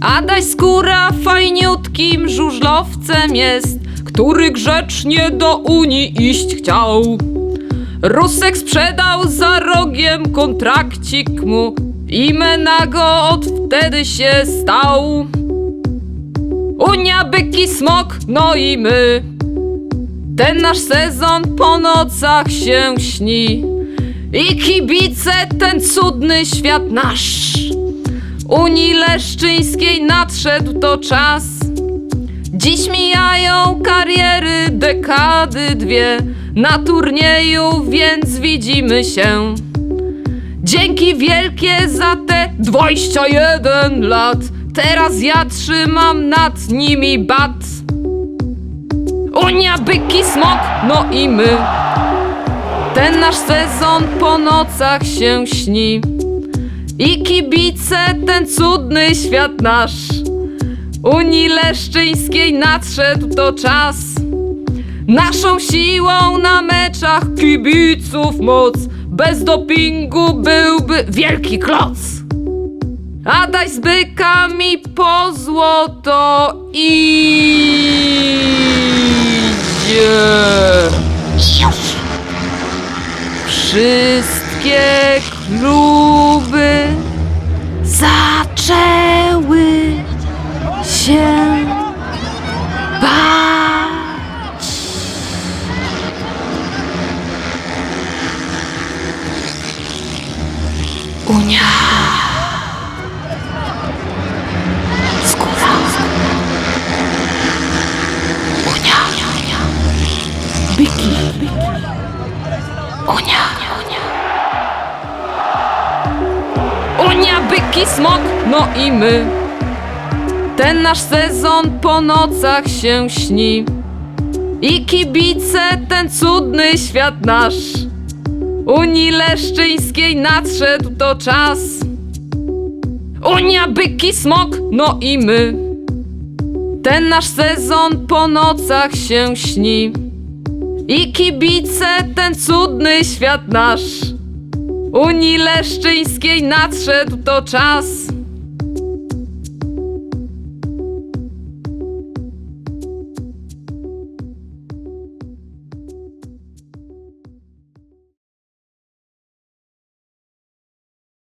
Adaś Skóra fajniutkim żużlowcem jest, który grzecznie do Unii iść chciał. Rusek sprzedał za rogiem kontrakcik mu i Menago od wtedy się stał. Unia, byki, smok, no i my. Ten nasz sezon po nocach się śni. I kibice, ten cudny świat nasz. Unii Leszczyńskiej nadszedł to czas. Dziś mijają kariery dekady dwie na turnieju, więc widzimy się. Dzięki wielkie za te 21 lat. Teraz ja trzymam nad nimi bat. Unia, byki, smok, no i my. Ten nasz sezon po nocach się śni. I kibice, ten cudny świat nasz. Unii Leszczyńskiej nadszedł to czas. Naszą siłą na meczach kibiców moc. Bez dopingu byłby wielki kloc. Adaś z bykami po złoto idzie. Wszystkie kluby zaczęły się bać. Unia. Skóra. Unia. Byki. Unia. Byki, smok, no i my. Ten nasz sezon po nocach się śni. I kibice, ten cudny świat nasz. Unii Leszczyńskiej nadszedł to czas. Unia, byki, smok, no i my. Ten nasz sezon po nocach się śni. I kibice, ten cudny świat nasz. Unii Leszczyńskiej nadszedł to czas.